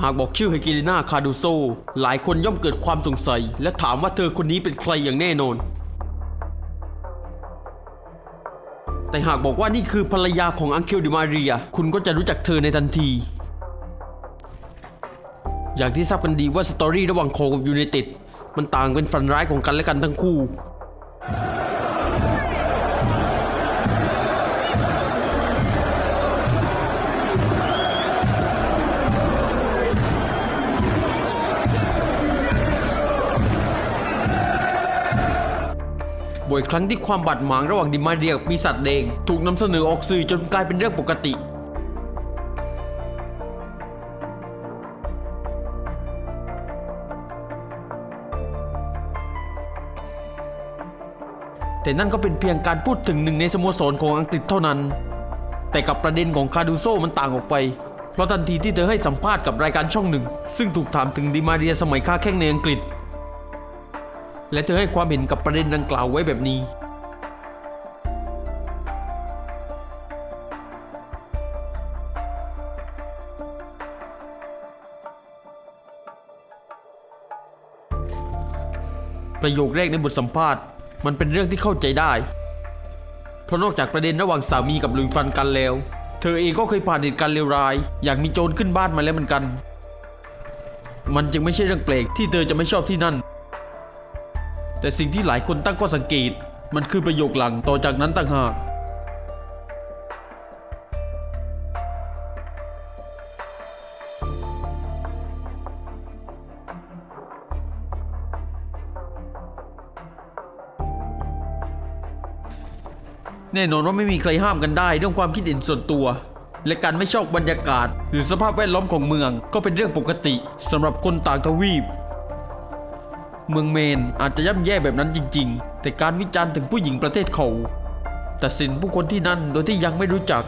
หากบอกชื่อเฮกิลิน่าคาดูโซ หลายคนย่อมเกิดความสงสัย และถามว่าเธอคนนี้เป็นใครอย่างแน่นอน แต่หากบอกว่านี่คือภรรยาของอังเคลดิมาเรีย คุณก็จะรู้จักเธอในทันที อย่างที่ทราบกันดีว่าสตอรี่ระหว่างโคกับยูไนเต็ดมันต่างเป็นฝันร้ายของกันและกันทั้งคู่ บ่อยครั้งที่ความบาดหมางระหว่างดิมาเรียกับปีศาจแดงถูกนำเสนอออกสื่อจนกลายเป็นเรื่องปกติแต่นั่นก็เป็นเพียงการพูดถึงหนึ่งในสโมสรของอังกฤษเท่านั้น แต่กับประเด็นของคาดูโซมันต่างออกไป เพราะทันทีที่เธอให้สัมภาษณ์กับรายการช่องหนึ่ง ซึ่งถูกถามถึงดิมาเรียสมัยค้าแข้งในอังกฤษ และเธอให้ความเห็นกับประเด็นดังกล่าวไว้แบบนี้ ประโยคแรกในบทสัมภาษณ์มันเป็นเรื่องที่เข้าใจได้ เพราะนอกจากประเด็นระหว่างสามีกับลุยฟันกันแล้ว เธอเองก็เคยผ่านเหตุการณ์เลวร้าย อยากมีโจรขึ้นบ้านมาแล้วเหมือนกัน มันจึงไม่ใช่เรื่องแปลกที่เธอจะไม่ชอบที่นั่น แต่สิ่งที่หลายคนตั้งข้อสังเกต มันคือประโยคหลังต่อจากนั้นต่างหากแน่นอนว่าไม่มีใครห้ามกันได้เรื่องความคิดเห็นส่วนตัว และการไม่ชอบบรรยากาศ หรือสภาพแวดล้อมของเมืองก็เป็นเรื่องปกติสำหรับคนต่างทวีป เมืองเมนอาจจะย่ำแย่แบบนั้นจริง ๆ แต่การวิจารณ์ถึงผู้หญิงประเทศเขาตัดสินผู้คนที่นั่นโดยที่ยังไม่รู้จัก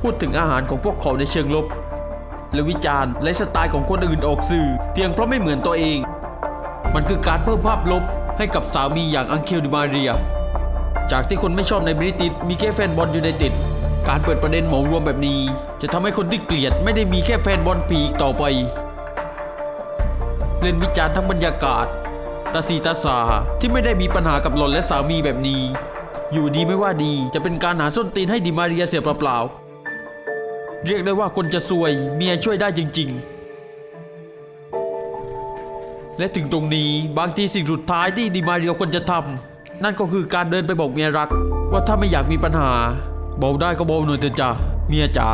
พูดถึงอาหารของพวกเขาในเชิงลบ และวิจารณ์และสไตล์ของคนอื่นออกสื่อ เพียงเพราะไม่เหมือนตัวเอง มันคือการเพิ่มภาพลบให้กับสามีอย่างอังเคลดิมาเรีย จากที่คนไม่ชอบในบริติดมีแค่แฟนบอลยูไนเต็ดการเปิดประเด็นหมารวมแบบนี้ จะทำให้คนที่เกลียดไม่ได้มีแค่แฟนบอลปีอีกต่อไป เล่นวิจารณ์ทั้งบรรยากาศ ตาสีตาสาที่ไม่ได้มีปัญหากับหล่อนและสามีแบบนี้ อยู่ดีไม่ว่าดีจะเป็นการหาส้นตีนให้ดิมาเรียเสียเปล่าๆเรียกได้ว่าคนจะซวยเมียช่วยได้จริง ๆ และถึงตรงนี้บางทีสิ่งสุดท้ายที่ดิมาเรียควรจะทำนั่นก็คือการเดินไปบอกเมียรัก ว่าถ้าไม่อยากมีปัญหาเบาได้ก็เบาหน่อยเถอะจ้ะเมียจ๋า